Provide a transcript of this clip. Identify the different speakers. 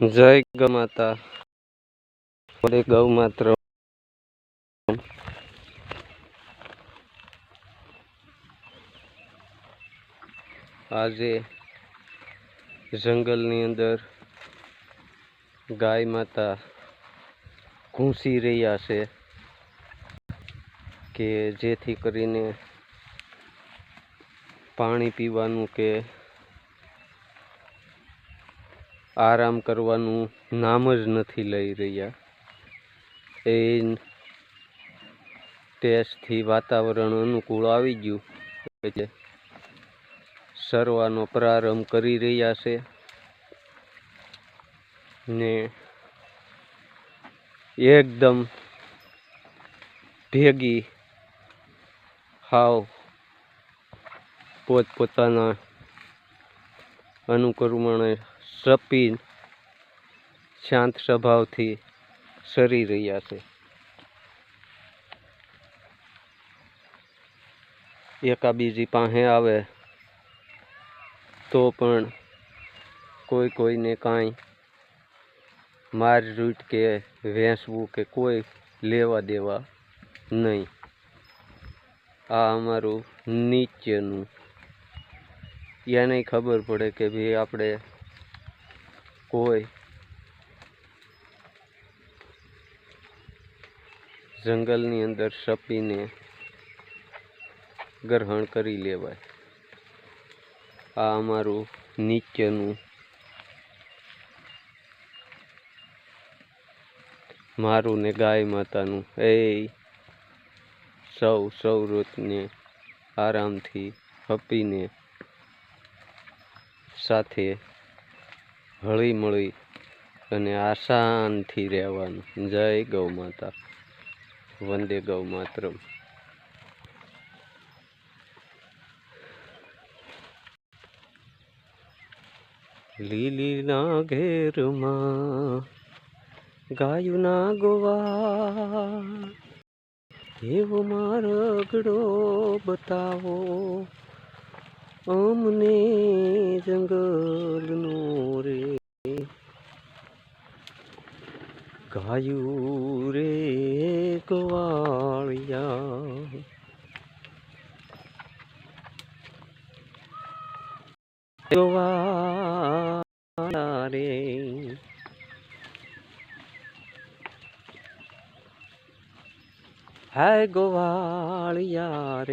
Speaker 1: જય ગમાતા માતા. બોલે ગૌ માત્ર. આજે જંગલની અંદર ગાય માતા ઘૂસી રહ્યા છે કે જેથી કરીને પાણી પીવાનું કે આરામ કરવાનું નામ જ નથી લઈ રહ્યા. એ ટેસ્ટથી વાતાવરણ અનુકૂળ આવી ગયું. એટલે સરવાનો પ્રારંભ કરી રહ્યા છે. ને એકદમ ભેગી હાવ પોતપોતાના અનુકરમણે સપી શાંત સ્વભાવથી સરી રહ્યા છે. એકા બીજી પાસે આવે તો પણ કોઈ કોઈને કાંઈ મારઝૂટ કે વેસવું કે કોઈ લેવા દેવા નહીં. આ અમારું નીચેનું. એને ખબર પડે કે ભાઈ આપણે કોઈ જંગલની અંદર સપીને ગ્રહણ કરી લેવાય. આ અમારું નિત્યનું મારું ને ગાય માતાનું. એ સૌ સૌ રોતને આરામથી હપીને સાથે હળી મળી અને આસાનથી રહેવાનું. જય ગૌ માતા. વંદે ગૌ માતરમ. લીલીના ઘેરમાં ગાયુના ગોવા. એવો મારગડો બતાવો. અમને જંગલનો રે ગાયું રે ગવાળિયા. ગવાળા રે. હાય ગોવાળિયા રે.